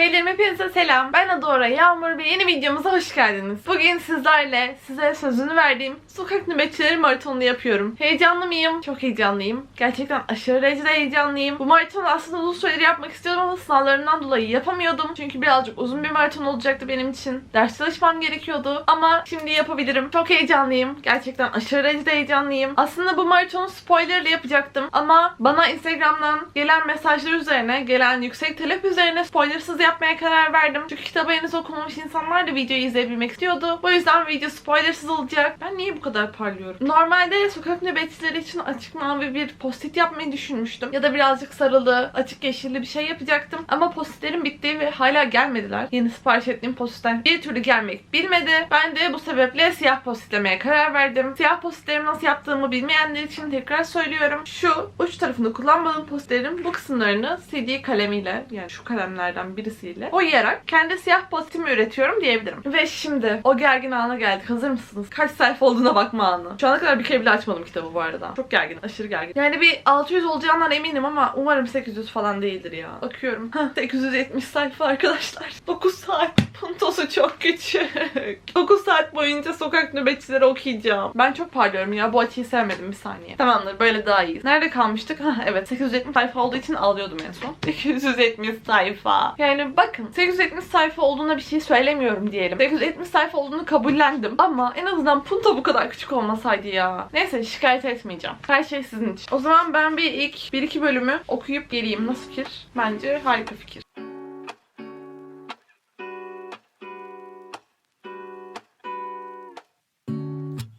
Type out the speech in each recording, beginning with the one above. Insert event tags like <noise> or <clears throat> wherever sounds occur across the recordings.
Beylerim hepinize selam. Ben Adora Yağmur ve yeni videomuza hoş geldiniz. Bugün sizlerle size sözünü verdiğim sokak nöbetçileri maratonunu yapıyorum. Heyecanlı mıyım? Çok heyecanlıyım. Gerçekten aşırı derecede heyecanlıyım. Bu maratonu aslında uzun süredir yapmak istiyordum ama sınavlarından dolayı yapamıyordum. Çünkü birazcık uzun bir maraton olacaktı benim için. Ders çalışmam gerekiyordu. Ama şimdi yapabilirim. Çok heyecanlıyım. Gerçekten aşırı derecede heyecanlıyım. Aslında bu maratonu spoilerlı yapacaktım. Ama bana Instagram'dan gelen mesajlar üzerine, gelen yüksek talep üzerine spoilersız yapmaya karar verdim. Çünkü kitabı henüz okumamış insanlar da videoyu izleyebilmek istiyordu. Bu yüzden video spoilersız olacak. Ben niye bu kadar parlıyorum? Normalde sokak nöbetçileri için açık mavi bir post-it yapmayı düşünmüştüm. Ya da birazcık sarılı, açık yeşilli bir şey yapacaktım. Ama post-itlerim bitti ve hala gelmediler. Yeni sipariş ettiğim post-itler bir türlü gelmek bilmedi. Ben de bu sebeple siyah post-itlemeye karar verdim. Siyah post-itlerimi nasıl yaptığımı bilmeyenler için tekrar söylüyorum. Şu uç tarafını kullanmadığım post-itlerin bu kısımlarını CD kalemiyle yani şu kalemlerden birisiyle boyayarak kendi siyah post-itimi üretiyorum diyebilirim. Ve şimdi o gergin ana geldik. Hazır mısınız? Kaç sayfa olduğuna bakma anı. Şu ana kadar bir kere bile açmadım kitabı bu arada. Çok gergin, aşırı gergin. Yani bir 600 olacağından eminim ama umarım 800 falan değildir ya. Bakıyorum. Heh, 870 sayfa arkadaşlar. <laughs> 9 saat. Puntosu çok küçük. <laughs> 9 saat boyunca sokak nöbetçileri okuyacağım. Ben çok parlıyorum ya. Bu açıyı sevmedim bir saniye. Tamamdır böyle daha iyi. Nerede kalmıştık? Evet 870 sayfa olduğu için ağlıyordum en son. <laughs> 870 sayfa. Yani bakın 870 sayfa olduğuna bir şey söylemiyorum diyelim. 870 sayfa olduğunu kabullendim. Ama en azından punto bu kadar küçük olmasaydı ya. Neyse şikayet etmeyeceğim. Her şey sizin için. O zaman ben bir ilk 1-2 bölümü okuyup geleyim. Nasıl fikir? Bence harika fikir.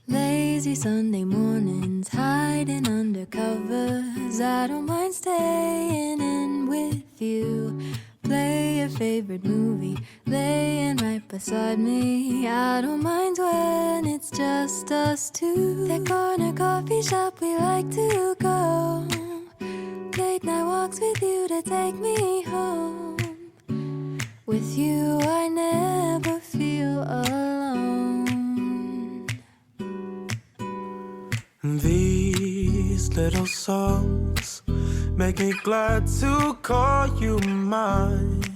Lazy Sunday mornings, hiding under covers. I don't mind staying in with you. Play favorite movie, laying right beside me. I don't mind when it's just us two. That corner coffee shop we like to go. Late night walks with you to take me home. With you, I never feel alone. These little songs make me glad to call you mine.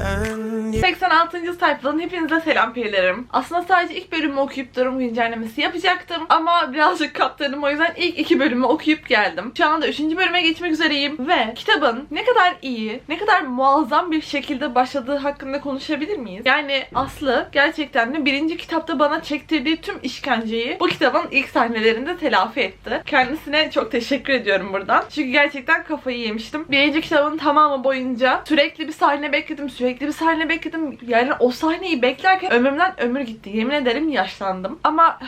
And you 86. sayfadan hepinize selam pirlerim. Aslında sadece ilk bölümü okuyup durum güncellemesi yapacaktım. Ama birazcık kaptırdım o yüzden ilk iki bölümü okuyup geldim. Şu anda 3. bölüme geçmek üzereyim. Ve kitabın ne kadar iyi, ne kadar muazzam bir şekilde başladığı hakkında konuşabilir miyiz? Yani Aslı gerçekten de birinci kitapta bana çektirdiği tüm işkenceyi bu kitabın ilk sahnelerinde telafi etti. Kendisine çok teşekkür ediyorum buradan. Çünkü gerçekten kafayı yemiştim. Birinci kitabın tamamı boyunca sürekli bir sahne bekledim, sürekli bir sahne bekledim. Yani o sahneyi beklerken ömrümden ömür gitti. Yemin ederim yaşlandım. Ama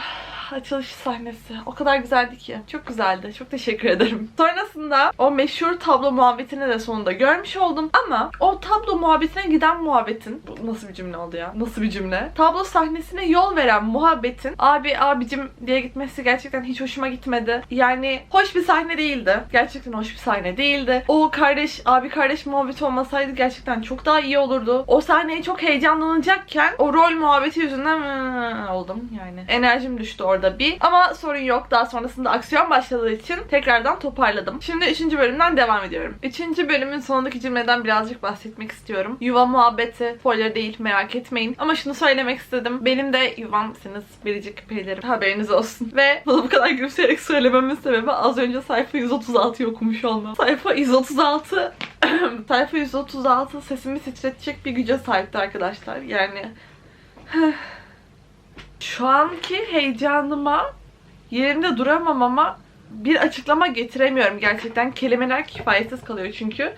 açılış sahnesi o kadar güzeldi ki. Çok güzeldi. Çok teşekkür ederim. <laughs> Sonrasında o meşhur tablo muhabbetini de sonunda görmüş oldum. Ama o tablo muhabbetine giden muhabbetin bu nasıl bir cümle oldu ya? Nasıl bir cümle? Tablo sahnesine yol veren muhabbetin abi abicim diye gitmesi gerçekten hiç hoşuma gitmedi. Yani hoş bir sahne değildi. Gerçekten hoş bir sahne değildi. O kardeş abi kardeş muhabbeti olmasaydı gerçekten çok daha iyi olurdu. O sahneye çok heyecanlanacakken o rol muhabbeti yüzünden oldum yani. Enerjim düştü orada bir. Ama sorun yok. Daha sonrasında aksiyon başladığı için tekrardan toparladım. Şimdi 3. bölümden devam ediyorum. 3. bölümün sonundaki cümleden birazcık bahsetmek istiyorum. Yuva muhabbeti spoiler değil merak etmeyin. Ama şunu söylemek istedim. Benim de yuvamsınız biricik perilerim. Haberiniz olsun. Ve bunu bu kadar gülümseyerek söylememin sebebi az önce sayfa 136'yı okumuş olmam. Sayfa 136 <clears throat> sayfa 136 sesimi titretecek bir güce sahipti arkadaşlar. Yani şu anki heyecanıma yerimde duramamama bir açıklama getiremiyorum gerçekten. Kelimeler kifayetsiz kalıyor çünkü.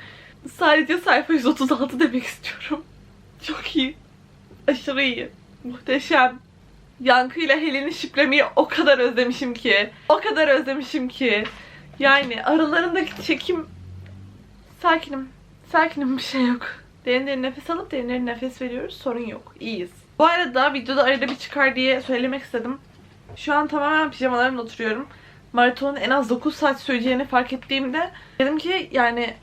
Sadece sayfa 136 demek istiyorum. <laughs> Çok iyi. Aşırı iyi. Muhteşem. Yankı ile Helen'i şiplemeyi o kadar özlemişim ki. O kadar özlemişim ki. Yani aralarındaki çekim... Sakinim. Sakinim bir şey yok. Derin derin nefes alıp derin derin nefes veriyoruz. Sorun yok. İyiyiz. Bu arada videoda arada bir çıkar diye söylemek istedim. Şu an tamamen pijamalarımla oturuyorum. Maratonun en az 9 saat süreceğini fark ettiğimde dedim ki yani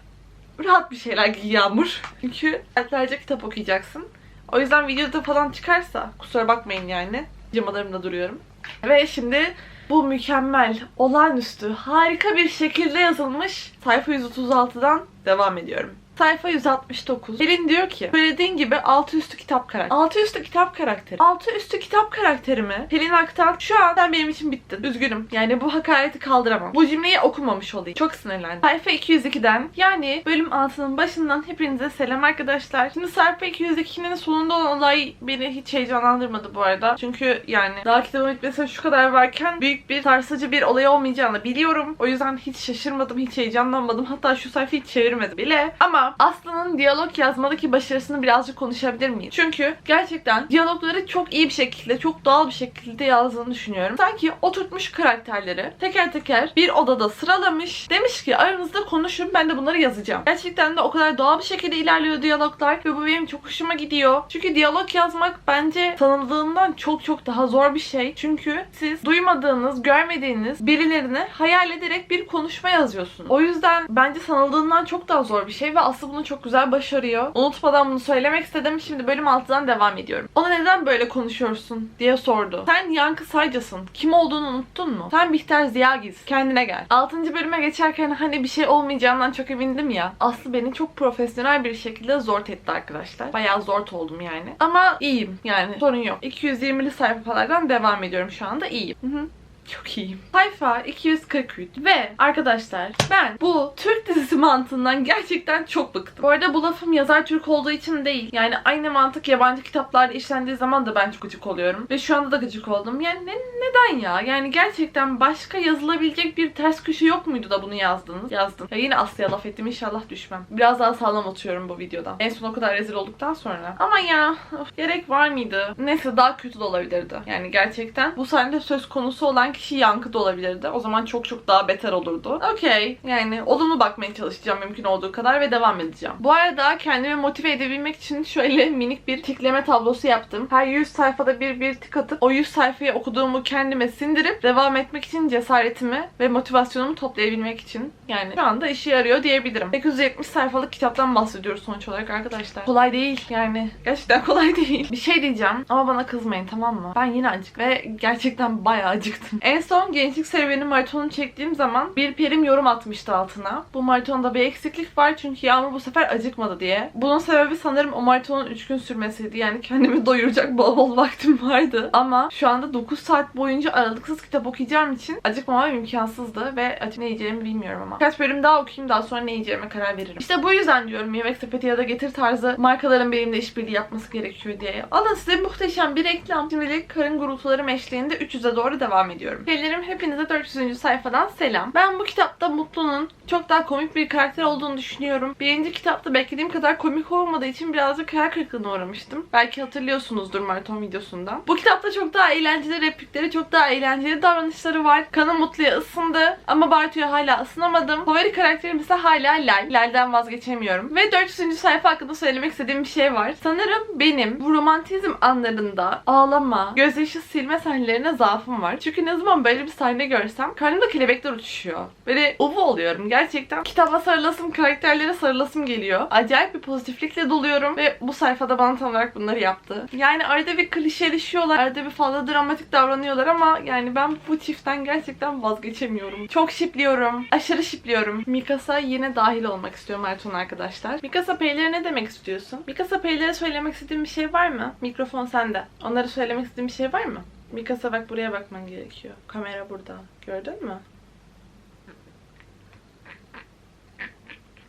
rahat bir şeyler giy Yağmur. Çünkü saatlerce kitap okuyacaksın. O yüzden videoda falan çıkarsa kusura bakmayın yani. Pijamalarımda duruyorum. Ve şimdi bu mükemmel, olağanüstü, harika bir şekilde yazılmış sayfa 136'dan devam ediyorum. Sayfa 169. Pelin diyor ki söylediğin gibi altı üstü kitap karakteri. Altı üstü kitap karakteri. Altı üstü kitap karakterimi Pelin Aktan şu an sen benim için bittin. Üzgünüm. Yani bu hakareti kaldıramam. Bu cümleyi okumamış olayım. Çok sinirlendim. Sayfa 202'den yani bölüm 6'nın başından hepinize selam arkadaşlar. Şimdi sayfa 202'nin sonunda olan olay beni hiç heyecanlandırmadı bu arada. Çünkü yani daha kitabın bitmesine şu kadar varken büyük bir sarsıcı bir olay olmayacağını biliyorum. O yüzden hiç şaşırmadım, hiç heyecanlanmadım. Hatta şu sayfayı çevirmedim bile. Ama Aslı'nın diyalog yazmadaki başarısını birazcık konuşabilir miyiz? Çünkü gerçekten diyalogları çok iyi bir şekilde, çok doğal bir şekilde yazdığını düşünüyorum. Sanki oturtmuş karakterleri teker teker bir odada sıralamış. Demiş ki aranızda konuşun ben de bunları yazacağım. Gerçekten de o kadar doğal bir şekilde ilerliyor diyaloglar ve bu benim çok hoşuma gidiyor. Çünkü diyalog yazmak bence sanıldığından çok çok daha zor bir şey. Çünkü siz duymadığınız, görmediğiniz birilerini hayal ederek bir konuşma yazıyorsunuz. O yüzden bence sanıldığından çok daha zor bir şey ve Aslı bunu çok güzel başarıyor. Unutmadan bunu söylemek istedim. Şimdi bölüm 6'dan devam ediyorum. Ona neden böyle konuşuyorsun diye sordu. Sen Yankı Saycasın. Kim olduğunu unuttun mu? Sen Bihter Ziyagiz. Kendine gel. 6. bölüme geçerken hani bir şey olmayacağından çok emindim ya. Aslı beni çok profesyonel bir şekilde zor etti arkadaşlar. Bayağı zor oldum yani. Ama iyiyim yani. Sorun yok. 220'li sayfalardan devam ediyorum şu anda. iyiyim. Hı hı. Çok iyiyim. Sayfa 243 ve arkadaşlar ben bu Türk dizisi mantığından gerçekten çok bıktım. Bu arada bu lafım yazar Türk olduğu için değil. Yani aynı mantık yabancı kitaplarda işlendiği zaman da ben çok gıcık oluyorum. Ve şu anda da gıcık oldum. Yani ne- neden ya? Yani gerçekten başka yazılabilecek bir ters köşe yok muydu da bunu yazdınız? Yazdım. Ya yine Aslı'ya laf ettim inşallah düşmem. Biraz daha sağlam atıyorum bu videodan. En son o kadar rezil olduktan sonra. Ama ya of, gerek var mıydı? Neyse daha kötü de olabilirdi. Yani gerçekten bu sahnede söz konusu olan kişi yankı da olabilirdi. O zaman çok çok daha beter olurdu. Okey. Yani olumlu bakmaya çalışacağım mümkün olduğu kadar ve devam edeceğim. Bu arada kendimi motive edebilmek için şöyle minik bir tikleme tablosu yaptım. Her 100 sayfada bir bir tik atıp o 100 sayfayı okuduğumu kendime sindirip devam etmek için cesaretimi ve motivasyonumu toplayabilmek için yani şu anda işe yarıyor diyebilirim. 870 sayfalık kitaptan bahsediyoruz sonuç olarak arkadaşlar. Kolay değil yani. Gerçekten <laughs> kolay değil. Bir şey diyeceğim ama bana kızmayın tamam mı? Ben yine acık ve gerçekten bayağı acıktım. En son gençlik serüveni maratonunu çektiğim zaman bir perim yorum atmıştı altına. Bu maratonda bir eksiklik var çünkü Yağmur bu sefer acıkmadı diye. Bunun sebebi sanırım o maratonun 3 gün sürmesiydi. Yani kendimi <laughs> doyuracak bol bol vaktim vardı. Ama şu anda 9 saat boyunca aralıksız kitap okuyacağım için acıkmamam imkansızdı ve acı ne yiyeceğimi bilmiyorum ama. Birkaç bölüm daha okuyayım daha sonra ne yiyeceğime karar veririm. İşte bu yüzden diyorum yemek sepeti ya da getir tarzı markaların benimle işbirliği yapması gerekiyor diye. Alın size muhteşem bir reklam. Şimdilik karın gurultularım eşliğinde 300'e doğru devam ediyorum. Şeylerim hepinize 400. sayfadan selam. Ben bu kitapta Mutlu'nun çok daha komik bir karakter olduğunu düşünüyorum. Birinci kitapta beklediğim kadar komik olmadığı için birazcık hayal kırıklığına uğramıştım. Belki hatırlıyorsunuzdur maraton videosundan. Bu kitapta çok daha eğlenceli replikleri, çok daha eğlenceli davranışları var. Kanım Mutlu'ya ısındı ama Bartu'ya hala ısınamadım. Favori karakterim ise hala Lal. Lal'den vazgeçemiyorum. Ve 400. sayfa hakkında söylemek istediğim bir şey var. Sanırım benim bu romantizm anlarında ağlama, gözyaşı silme sahnelerine zaafım var. Çünkü ne zaman böyle bir sahne görsem karnımda kelebekler uçuşuyor. Böyle uvu oluyorum gerçekten. Kitaba sarılasım, karakterlere sarılasım geliyor. Acayip bir pozitiflikle doluyorum ve bu sayfada bana tam olarak bunları yaptı. Yani arada bir klişeleşiyorlar, arada bir fazla dramatik davranıyorlar ama yani ben bu çiftten gerçekten vazgeçemiyorum. Çok şipliyorum. Aşırı şipliyorum. Mikasa yine dahil olmak istiyorum Ertuğrul arkadaşlar. Mikasa Peyler'e ne demek istiyorsun? Mikasa Peyler'e söylemek istediğin bir şey var mı? Mikrofon sende. Onlara söylemek istediğin bir şey var mı? Mikasa bak buraya bakman gerekiyor. Kamera burada. Gördün mü?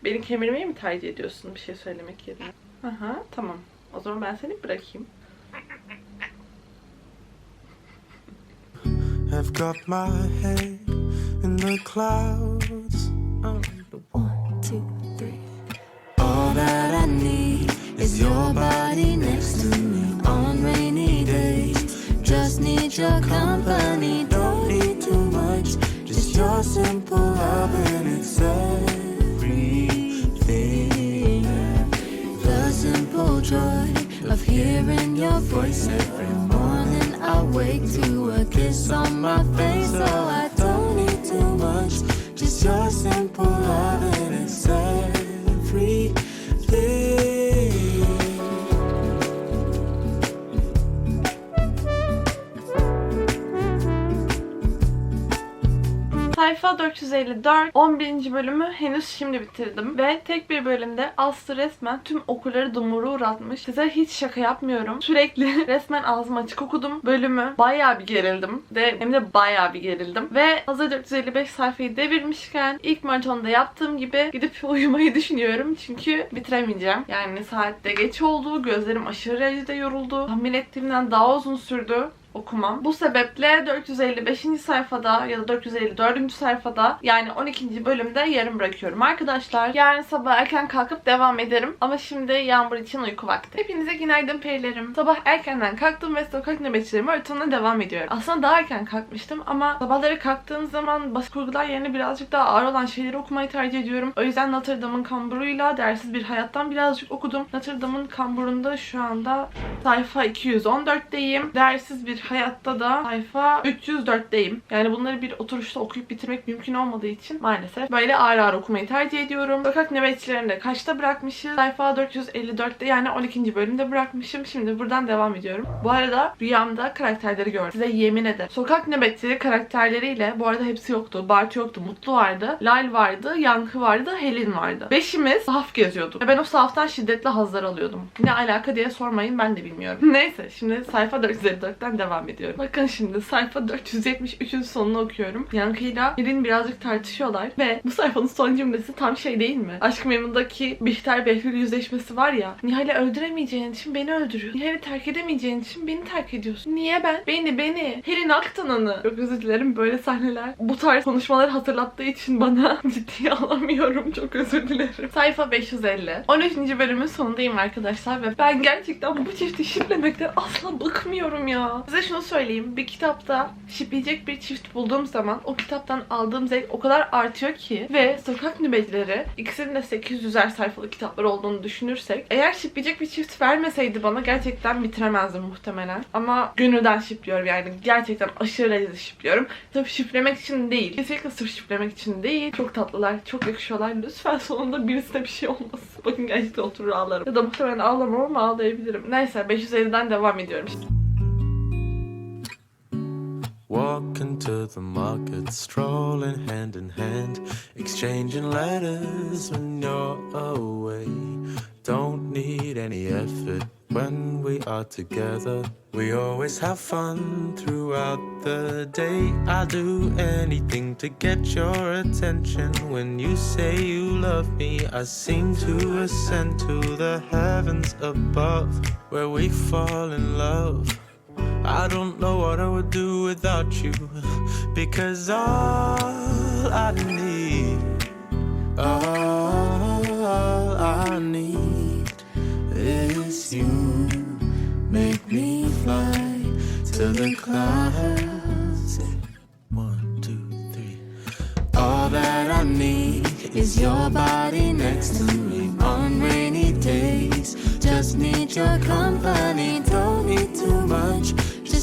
Beni kemirmeyi mi tercih ediyorsun bir şey söylemek yerine? Aha tamam. O zaman ben seni bırakayım. I've got my head in the clouds. Oh. One, two, three. All that I need Is your body next to me need your company. don't need too much. Just your simple love and it's everything. The simple joy of hearing your voice every morning. I wake to a kiss on my face, so I don't need too much. Just your simple love Sayfa Sayfa 454 11. bölümü henüz şimdi bitirdim ve tek bir bölümde Aslı resmen tüm okulları dumuru uğratmış. Size hiç şaka yapmıyorum. Sürekli <laughs> resmen ağzım açık okudum bölümü. Bayağı bir gerildim ve hem de bayağı bir gerildim. Ve hazır 455 sayfayı devirmişken ilk maratonda yaptığım gibi gidip <laughs> uyumayı düşünüyorum. Çünkü bitiremeyeceğim. Yani saatte geç oldu. Gözlerim aşırı derecede yoruldu. Tahmin ettiğimden daha uzun sürdü okumam. Bu sebeple 455. sayfada ya da 454. sayfada yani 12. bölümde yarım bırakıyorum arkadaşlar. Yarın sabah erken kalkıp devam ederim. Ama şimdi yağmur için uyku vakti. Hepinize günaydın perilerim. Sabah erkenden kalktım ve sokak nöbetçilerimi öğretimine devam ediyorum. Aslında daha erken kalkmıştım ama sabahları kalktığım zaman basit kurgular yerine birazcık daha ağır olan şeyleri okumayı tercih ediyorum. O yüzden Notre Dame'ın kamburuyla dersiz bir hayattan birazcık okudum. Notre Dame'ın kamburunda şu anda sayfa 214'teyim. Dersiz bir hayatta da sayfa 304'teyim. Yani bunları bir oturuşta okuyup bitirmek mümkün olmadığı için maalesef böyle ağır ağır okumayı tercih ediyorum. Sokak nöbetçilerini de kaçta bırakmışız? Sayfa 454'te yani 12. bölümde bırakmışım. Şimdi buradan devam ediyorum. Bu arada rüyamda karakterleri gördüm. Size yemin ederim. Sokak nöbetçileri karakterleriyle bu arada hepsi yoktu. Bartu yoktu. Mutlu vardı. Lal vardı. Yankı vardı. Helin vardı. Beşimiz sahaf geziyorduk. Ve ben o sahaftan şiddetli hazlar alıyordum. Ne alaka diye sormayın ben de bilmiyorum. <laughs> Neyse şimdi sayfa 454'ten devam ediyorum. Bakın şimdi sayfa 473'ün sonunu okuyorum. Yankı'yla Helin birazcık tartışıyorlar ve bu sayfanın son cümlesi tam şey değil mi? Aşk Memnun'daki Bihter Behlül yüzleşmesi var ya. Nihal'i öldüremeyeceğin için beni öldürüyor. Nihal'i terk edemeyeceğin için beni terk ediyorsun. Niye ben? Beni beni. Helin Aktan'ını. Çok özür dilerim böyle sahneler. Bu tarz konuşmaları hatırlattığı için bana <laughs> ciddiye alamıyorum. Çok özür dilerim. Sayfa 550. 13. bölümün sonundayım arkadaşlar ve ben gerçekten bu çifti şiplemekten asla bıkmıyorum ya. Size şunu söyleyeyim. Bir kitapta şipleyecek bir çift bulduğum zaman o kitaptan aldığım zevk o kadar artıyor ki ve sokak nübetleri ikisinin de 800'er sayfalık kitaplar olduğunu düşünürsek eğer şipleyecek bir çift vermeseydi bana gerçekten bitiremezdim muhtemelen. Ama gönülden şipliyorum yani gerçekten aşırı derecede şipliyorum. Tabii şiplemek için değil. Kesinlikle sırf şiplemek için değil. Çok tatlılar, çok yakışıyorlar. Lütfen sonunda birisine bir şey olmasın. Bakın gerçekten oturur ağlarım. Ya da muhtemelen ağlamam ama ağlayabilirim. Neyse 550'den devam ediyorum. Walking to the market, strolling hand in hand, exchanging letters when you're away. Don't need any effort when we are together. We always have fun throughout the day. I'll do anything to get your attention. When you say you love me, I seem to ascend to the heavens above, where we fall in love. I don't know what I would do without you because all I need, all I need is you. Make me fly to the clouds. One, two, three. All that I need is your body next to me on rainy days. Just need your company, don't need too much.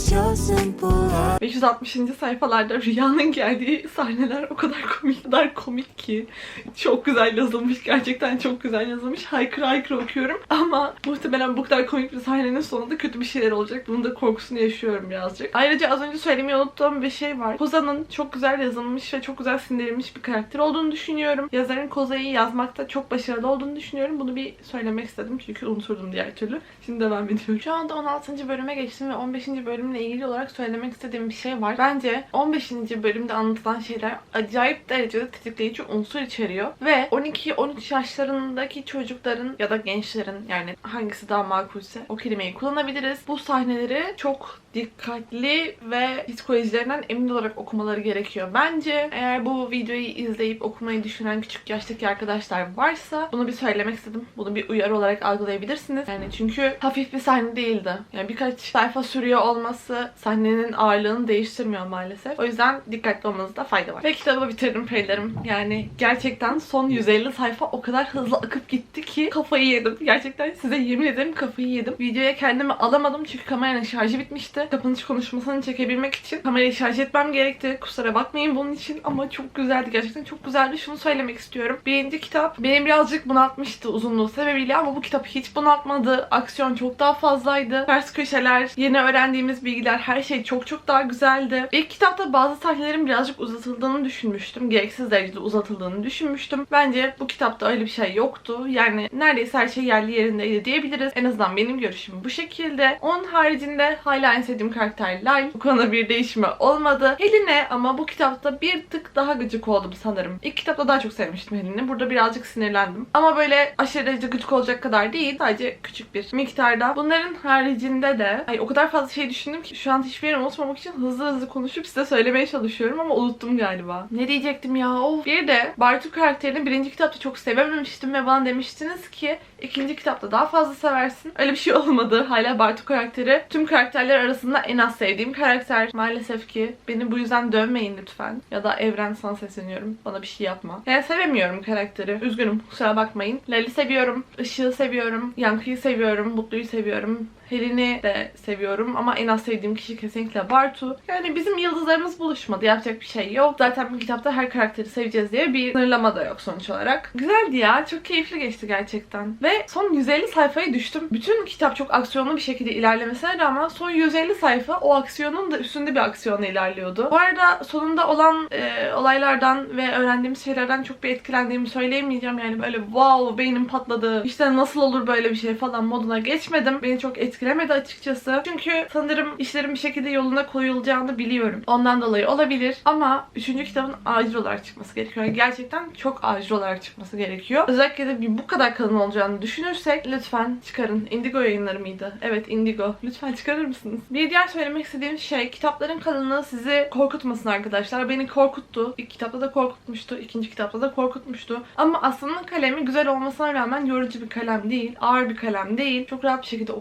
Just your simple heart. 560. sayfalarda rüyanın geldiği sahneler o kadar komik, o kadar komik ki. Çok güzel yazılmış, gerçekten çok güzel yazılmış. Haykıra haykıra okuyorum. Ama muhtemelen bu kadar komik bir sahnenin sonunda kötü bir şeyler olacak. Bunun da korkusunu yaşıyorum birazcık. Ayrıca az önce söylemeyi unuttuğum bir şey var. Koza'nın çok güzel yazılmış ve çok güzel sindirilmiş bir karakter olduğunu düşünüyorum. Yazarın Koza'yı yazmakta çok başarılı olduğunu düşünüyorum. Bunu bir söylemek istedim çünkü unuturdum diğer türlü. Şimdi devam ediyorum. Şu anda 16. bölüme geçtim ve 15. bölümle ilgili olarak söylemek istediğim bir şey var. Bence 15. bölümde anlatılan şeyler acayip derecede tetikleyici unsur içeriyor. Ve 12-13 yaşlarındaki çocukların ya da gençlerin yani hangisi daha makulse o kelimeyi kullanabiliriz. Bu sahneleri çok dikkatli ve psikolojilerinden emin olarak okumaları gerekiyor. Bence eğer bu videoyu izleyip okumayı düşünen küçük yaştaki arkadaşlar varsa bunu bir söylemek istedim. Bunu bir uyarı olarak algılayabilirsiniz. Yani çünkü hafif bir sahne değildi. Yani birkaç sayfa sürüyor olması sahnenin ağırlığını değiştirmiyor maalesef. O yüzden dikkatli olmanızda fayda var. Ve kitabı bitirdim peylerim. Yani gerçekten son 150 sayfa o kadar hızlı akıp gitti ki kafayı yedim. Gerçekten size yemin ederim kafayı yedim. Videoya kendimi alamadım çünkü kameranın şarjı bitmişti. Kapanış konuşmasını çekebilmek için kamerayı şarj etmem gerekti. Kusura bakmayın bunun için ama çok güzeldi. Gerçekten çok güzeldi. Şunu söylemek istiyorum. Birinci kitap beni birazcık bunaltmıştı uzunluğu sebebiyle ama bu kitap hiç bunaltmadı. Aksiyon çok daha fazlaydı. Ters köşeler, yeni öğrendiğimiz bilgiler, her şey çok çok daha güzeldi. İlk kitapta bazı sahnelerin birazcık uzatıldığını düşünmüştüm. Gereksiz derecede uzatıldığını düşünmüştüm. Bence bu kitapta öyle bir şey yoktu. Yani neredeyse her şey yerli yerindeydi diyebiliriz. En azından benim görüşüm bu şekilde. Onun haricinde hala en sevdiğim karakter Lyle. Bu konuda bir değişme olmadı. Heline ama bu kitapta bir tık daha gıcık oldum sanırım. İlk kitapta daha çok sevmiştim Helin'i. Burada birazcık sinirlendim. Ama böyle aşırı derece gıcık olacak kadar değil. Sadece küçük bir miktarda. Bunların haricinde de ay o kadar fazla şey düşündüm ki şu an hiçbir yeri unutmamak için hızlı hızlı konuşup size söylemeye çalışıyorum ama unuttum galiba. Ne diyecektim ya? Of. Bir de Bartu karakterini birinci kitapta çok sevememiştim ve bana demiştiniz ki ikinci kitapta daha fazla seversin. Öyle bir şey <laughs> olmadı. Hala Bartu karakteri tüm karakterler arasında en az sevdiğim karakter. Maalesef ki beni bu yüzden dövmeyin lütfen. Ya da Evren sana sesleniyorum. Bana bir şey yapma. Yani sevemiyorum karakteri. Üzgünüm. Kusura bakmayın. Lali seviyorum. Işığı seviyorum. Yankı'yı seviyorum. Mutlu'yu seviyorum. Helin'i de seviyorum ama en az sevdiğim kişi kesinlikle Bartu. Yani bizim yıldızlarımız buluşmadı. Yapacak bir şey yok. Zaten bu kitapta her karakteri seveceğiz diye bir sınırlama da yok sonuç olarak. Güzeldi ya. Çok keyifli geçti gerçekten. Ve son 150 sayfaya düştüm. Bütün kitap çok aksiyonlu bir şekilde ilerlemesine rağmen son 150 sayfa o aksiyonun da üstünde bir aksiyonla ilerliyordu. Bu arada sonunda olan e, olaylardan ve öğrendiğimiz şeylerden çok bir etkilendiğimi söyleyemeyeceğim. Yani böyle wow beynim patladı. İşte nasıl olur böyle bir şey falan moduna geçmedim. Beni çok etkilemedi açıkçası. Çünkü sanırım işlerin bir şekilde yoluna koyulacağını biliyorum. Ondan dolayı olabilir. Ama 3. kitabın acil olarak çıkması gerekiyor. Yani gerçekten çok acil olarak çıkması gerekiyor. Özellikle de bir bu kadar kalın olacağını düşünürsek lütfen çıkarın. Indigo yayınları mıydı? Evet Indigo. Lütfen çıkarır mısınız? Bir diğer söylemek istediğim şey kitapların kalınlığı sizi korkutmasın arkadaşlar. Beni korkuttu. İlk kitapta da korkutmuştu. ikinci kitapta da korkutmuştu. Ama aslında kalemi güzel olmasına rağmen yorucu bir kalem değil. Ağır bir kalem değil. Çok rahat bir şekilde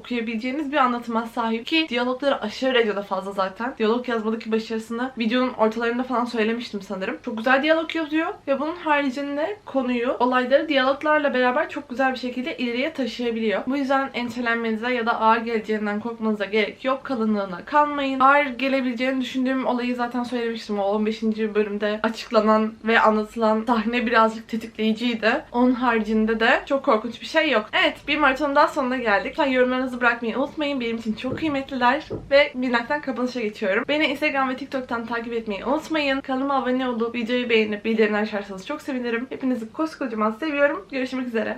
okuyabileceğiniz bir anlatıma sahip ki diyalogları aşırı derecede fazla zaten. Diyalog yazmadaki başarısını videonun ortalarında falan söylemiştim sanırım. Çok güzel diyalog yazıyor ve bunun haricinde konuyu, olayları diyaloglarla beraber çok güzel bir şekilde ileriye taşıyabiliyor. Bu yüzden entelenmenize ya da ağır geleceğinden korkmanıza gerek yok. Kalınlığına kalmayın. Ağır gelebileceğini düşündüğüm olayı zaten söylemiştim. O 15. bölümde açıklanan ve anlatılan sahne birazcık tetikleyiciydi. Onun haricinde de çok korkunç bir şey yok. Evet bir maratonun daha sonuna geldik. Lütfen yorumlarınızı unutmayın. Benim için çok kıymetliler. Ve minnaktan kapanışa geçiyorum. Beni Instagram ve TikTok'tan takip etmeyi unutmayın. Kanalıma abone olup videoyu beğenip bildirimler açarsanız çok sevinirim. Hepinizi koskocaman seviyorum. Görüşmek üzere.